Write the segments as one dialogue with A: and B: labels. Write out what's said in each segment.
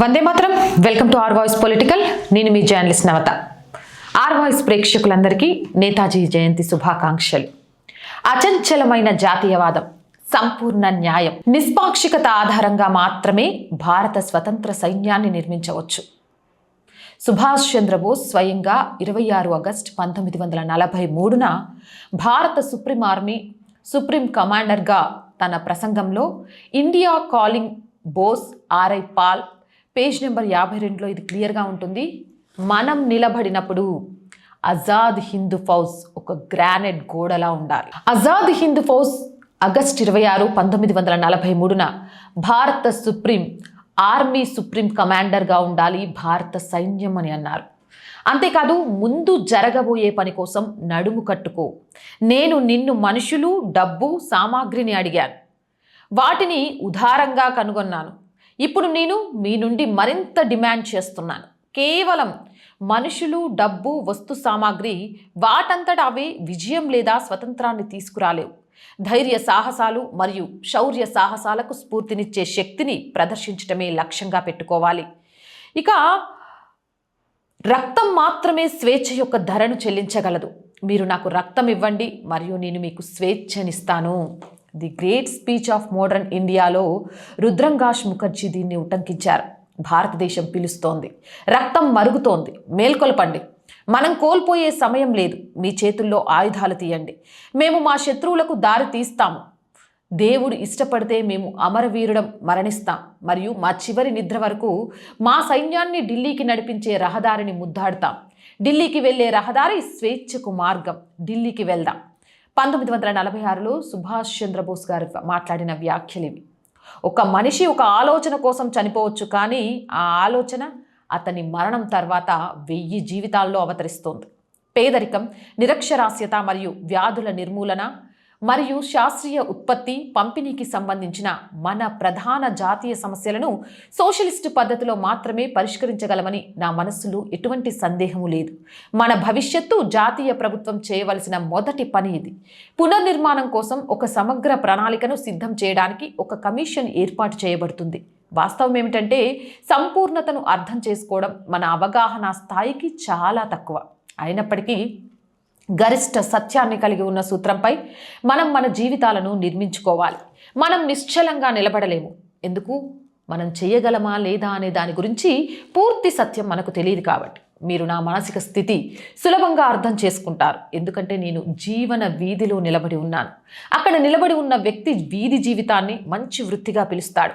A: వందే మాత్రం. Welcome to R voice political. నేను మీ జర్నలిస్ట్ నవత. ఆర్ వాయిస్ ప్రేక్షకులందరికీ నేతాజీ జయంతి శుభాకాంక్షలు. అచంచలమైన జాతీయవాదం సంపూర్ణ న్యాయం నిష్పాక్షికత ఆధారంగా మాత్రమే భారత స్వతంత్ర సైన్యాన్ని నిర్మించవచ్చు. సుభాష్ చంద్రబోస్ స్వయంగా ఇరవై ఆరు ఆగస్ట్ పంతొమ్మిది వందల నలభై మూడున భారత సుప్రీం ఆర్మీ సుప్రీం కమాండర్గా తన ప్రసంగంలో India calling Bose RI Paul page number యాభై రెండులో ఇది క్లియర్గా ఉంటుంది. మనం నిలబడినప్పుడు ఆజాద్ హిందూ ఫౌజ్ ఒక గ్రానైట్ గోడలా ఉండాలి. ఆజాద్ హిందూ ఫౌజ్ ఆగస్ట్ ఇరవై ఆరు పంతొమ్మిది వందల నలభై మూడున భారత సుప్రీం ఆర్మీ సుప్రీం కమాండర్గా ఉండాలి భారత సైన్యం అని అన్నారు. అంతేకాదు ముందు జరగబోయే పని కోసం నడుము కట్టుకో. నేను నిన్ను మనుషులు డబ్బు సామాగ్రిని అడిగాను. వాటిని ఉదారంగా కనుగొన్నాను. ఇప్పుడు నేను మీ నుండి మరింత డిమాండ్ చేస్తున్నాను. కేవలం మనుషులు డబ్బు వస్తు సామాగ్రి వాటంతట అవే విజయం లేదా స్వతంత్రాన్ని తీసుకురాలేవు. ధైర్య సాహసాలు మరియు శౌర్య సాహసాలకు స్ఫూర్తినిచ్చే శక్తిని ప్రదర్శించటమే లక్ష్యంగా పెట్టుకోవాలి. ఇక రక్తం మాత్రమే స్వేచ్ఛ యొక్క ధరను చెల్లించగలదు. మీరు నాకు రక్తం ఇవ్వండి మరియు నేను మీకు స్వేచ్ఛనిస్తాను. The great speech of modern ఇండియాలో రుద్రంగాష్ ముఖర్జీ దీన్ని ఉటంకించారు. భారతదేశం పిలుస్తోంది. రక్తం మరుగుతోంది. మేల్కొల్పండి. మనం కోల్పోయే సమయం లేదు. మీ చేతుల్లో ఆయుధాలు తీయండి. మేము మా శత్రువులకు దారి తీస్తాము. దేవుడు ఇష్టపడితే మేము అమరవీరుడం మరణిస్తాం. మరియు మా చివరి నిద్ర వరకు మా సైన్యాన్ని ఢిల్లీకి నడిపించే రహదారిని ముద్దాడతాం. ఢిల్లీకి వెళ్ళే రహదారి స్వేచ్ఛకు మార్గం. ఢిల్లీకి వెళ్దాం. పంతొమ్మిది వందల నలభై ఆరులో సుభాష్ చంద్రబోస్ గారు మాట్లాడిన వ్యాఖ్యలు ఇవి ఒక మనిషి ఒక ఆలోచన కోసం చనిపోవచ్చు కానీ ఆ ఆలోచన అతని మరణం తర్వాత వెయ్యి జీవితాల్లో అవతరిస్తోంది. పేదరికం నిరక్షరాస్యత మరియు వ్యాధుల నిర్మూలన మరియు శాస్త్రీయ ఉత్పత్తి పంపిణీకి సంబంధించిన మన ప్రధాన జాతీయ సమస్యలను సోషలిస్టు పద్ధతిలో మాత్రమే పరిష్కరించగలమని నా మనస్సులో ఎటువంటి సందేహము లేదు. మన భవిష్యత్తు జాతీయ ప్రభుత్వం చేయవలసిన మొదటి పని ఇది. పునర్నిర్మాణం కోసం ఒక సమగ్ర ప్రణాళికను సిద్ధం చేయడానికి ఒక కమిషన్ ఏర్పాటు చేయబడుతుంది. వాస్తవం ఏమిటంటే సంపూర్ణతను అర్థం చేసుకోవడం మన అవగాహన స్థాయికి చాలా తక్కువ. అయినప్పటికీ గరిష్ట సత్యాన్ని కలిగి ఉన్న సూత్రంపై మనం మన జీవితాలను నిర్మించుకోవాలి. మనం నిశ్చలంగా నిలబడలేము. ఎందుకు? మనం చేయగలమా లేదా అనే దాని గురించి పూర్తి సత్యం మనకు తెలియదు కాబట్టి. మీరు నా మానసిక స్థితి సులభంగా అర్థం చేసుకుంటారు. ఎందుకంటే నేను జీవన వీధిలో నిలబడి ఉన్నాను. అక్కడ నిలబడి ఉన్న వ్యక్తి వీధి జీవితాన్ని మంచి వృత్తిగా పిలుస్తాడు.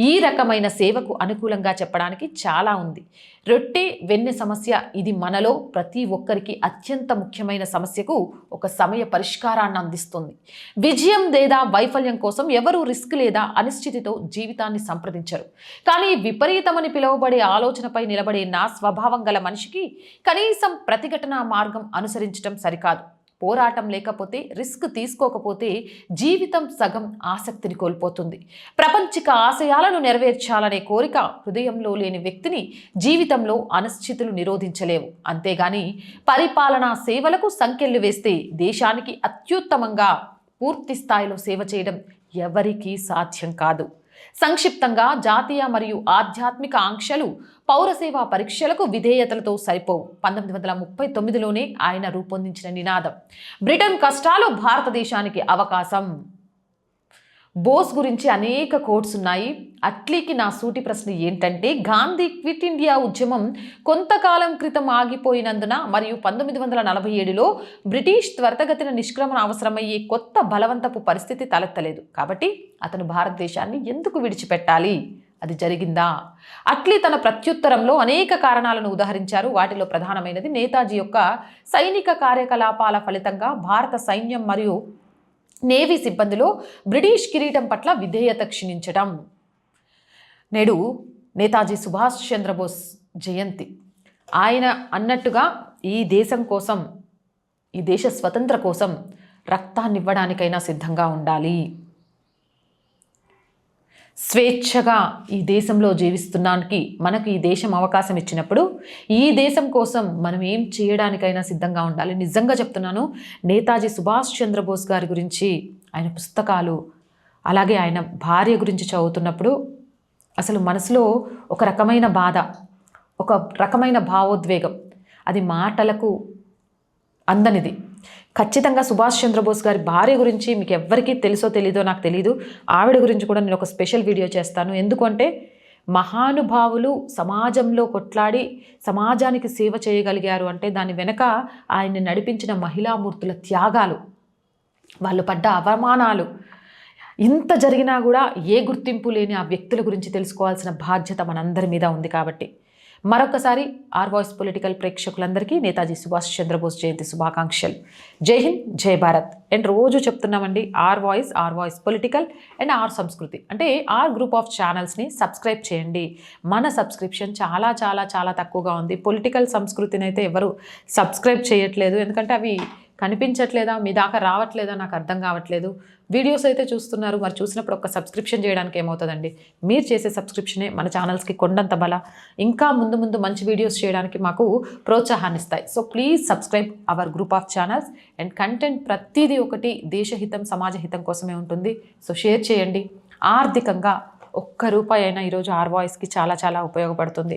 A: ఈ రకమైన సేవకు అనుకూలంగా చెప్పడానికి చాలా ఉంది. రొట్టె వెన్నె సమస్య ఇది మనలో ప్రతి ఒక్కరికి అత్యంత ముఖ్యమైన సమస్యకు ఒక సమయ పరిష్కారాన్ని అందిస్తుంది. విజయం లేదా వైఫల్యం కోసం ఎవరు రిస్క్ లేదా అనిశ్చితితో జీవితాన్ని సంప్రదించరు. కానీ విపరీతమని పిలువబడే ఆలోచనపై నిలబడే నా స్వభావం గల మనిషికి కనీసం ప్రతిఘటన మార్గం అనుసరించడం సరికాదు. పోరాటం లేకపోతే రిస్క్ తీసుకోకపోతే జీవితం సగం ఆసక్తిని కోల్పోతుంది. ప్రపంచిక ఆశయాలను నెరవేర్చాలనే కోరిక హృదయంలో లేని వ్యక్తిని జీవితంలో అనిశ్చితులు నిరోధించలేవు. అంతేగాని పరిపాలనా సేవలకు సంఖ్యలు వేస్తే దేశానికి అత్యుత్తమంగా పూర్తి స్థాయిలో సేవ చేయడం ఎవరికీ సాధ్యం కాదు. సంక్షిప్తంగా జాతీయ మరియు ఆధ్యాత్మిక ఆంక్షలు పౌరసేవా పరీక్షలకు విధేయతలతో సరిపోవు. పంతొమ్మిది వందల ముప్పై తొమ్మిదిలోనే ఆయన రూపొందించిన నినాదం. బ్రిటన్ కష్టాలు భారతదేశానికి అవకాశం. బోస్ గురించి అనేక కోట్స్ ఉన్నాయి. అట్లీకి నా సూటి ప్రశ్న ఏంటంటే గాంధీ క్విట్ ఇండియా ఉద్యమం కొంతకాలం క్రితం ఆగిపోయినందున మరియు పంతొమ్మిది వందల నలభై ఏడులో బ్రిటిష్ త్వరితగతిన నిష్క్రమణ అవసరమయ్యే కొత్త బలవంతపు పరిస్థితి తలెత్తలేదు. కాబట్టి అతను భారతదేశాన్ని ఎందుకు విడిచిపెట్టాలి? అది జరిగిందా? అట్లీ తన ప్రత్యుత్తరంలో అనేక కారణాలను ఉదహరించారు. వాటిలో ప్రధానమైనది నేతాజీ యొక్క సైనిక కార్యకలాపాల ఫలితంగా భారత సైన్యం మరియు నేవీ సిబ్బందిలో బ్రిటిష్ కిరీటం పట్ల విధేయత క్షీణించడం నేడు నేతాజీ సుభాష్ చంద్రబోస్ జయంతి. ఆయన అన్నట్టుగా ఈ దేశం కోసం ఈ దేశ స్వతంత్ర కోసం రక్తాన్నివ్వడానికైనా సిద్ధంగా ఉండాలి. స్వేచ్ఛగా ఈ దేశంలో జీవిస్తున్నానికి మనకు ఈ దేశం అవకాశం ఇచ్చినప్పుడు ఈ దేశం కోసం మనం ఏం చేయడానికైనా సిద్ధంగా ఉండాలి. నిజంగా చెప్తున్నాను నేతాజీ సుభాష్ చంద్రబోస్ గారి గురించి ఆయన పుస్తకాలు అలాగే ఆయన భార్య గురించి చదువుతున్నప్పుడు అసలు మనసులో ఒక రకమైన బాధ ఒక రకమైన భావోద్వేగం. అది మాటలకు అందనిది. ఖచ్చితంగా సుభాష్ చంద్రబోస్ గారి భార్య గురించి మీకు ఎవ్వరికీ తెలుసో తెలీదో నాకు తెలీదు. ఆవిడ గురించి కూడా నేను ఒక స్పెషల్ వీడియో చేస్తాను. ఎందుకంటే మహానుభావులు సమాజంలో కొట్లాడి సమాజానికి సేవ చేయగలిగారు అంటే దాని వెనక ఆయన్ని నడిపించిన మహిళామూర్తుల త్యాగాలు వాళ్ళు పడ్డ అవమానాలు ఇంత జరిగినా కూడా ఏ గుర్తింపు లేని ఆ వ్యక్తుల గురించి తెలుసుకోవాల్సిన బాధ్యత మనందరి మీద ఉంది కాబట్టి. మరొకసారి ఆర్ వాయిస్ పొలిటికల్ ప్రేక్షకులందరికీ నేతాజీ సుభాష్ చంద్రబోస్ జయంతి శుభాకాంక్షలు. జై హింద్ జై భారత్. అండ్ రోజు చెప్తున్నామండి R voice R voice political and R Sanskriti. అంటే ఆర్ గ్రూప్ ఆఫ్ ఛానల్స్ని సబ్స్క్రైబ్ చేయండి. మన సబ్స్క్రిప్షన్ చాలా చాలా చాలా తక్కువగా ఉంది. పొలిటికల్ సంస్కృతిని అయితే ఎవరు సబ్స్క్రైబ్ చేయట్లేదు. ఎందుకంటే అవి కనిపించట్లేదా? మీ దాకా రావట్లేదా? నాకు అర్థం కావట్లేదు. వీడియోస్ అయితే చూస్తున్నారు. మరి చూసినప్పుడు ఒక సబ్స్క్రిప్షన్ చేయడానికి ఏమవుతుందండి? మీరు చేసే సబ్స్క్రిప్షనే మన ఛానల్స్కి కొండంత బల. ఇంకా ముందు ముందు మంచి వీడియోస్ చేయడానికి మాకు ప్రోత్సాహాన్ని ఇస్తాయి so please subscribe our group of channels and content ప్రతిదీ ఒకటి దేశహితం సమాజ హితం కోసమే ఉంటుంది. సో షేర్ చేయండి. ఆర్థికంగా ఒక్క రూపాయి అయినా ఈరోజు ఆర్ వాయిస్కి చాలా చాలా ఉపయోగపడుతుంది.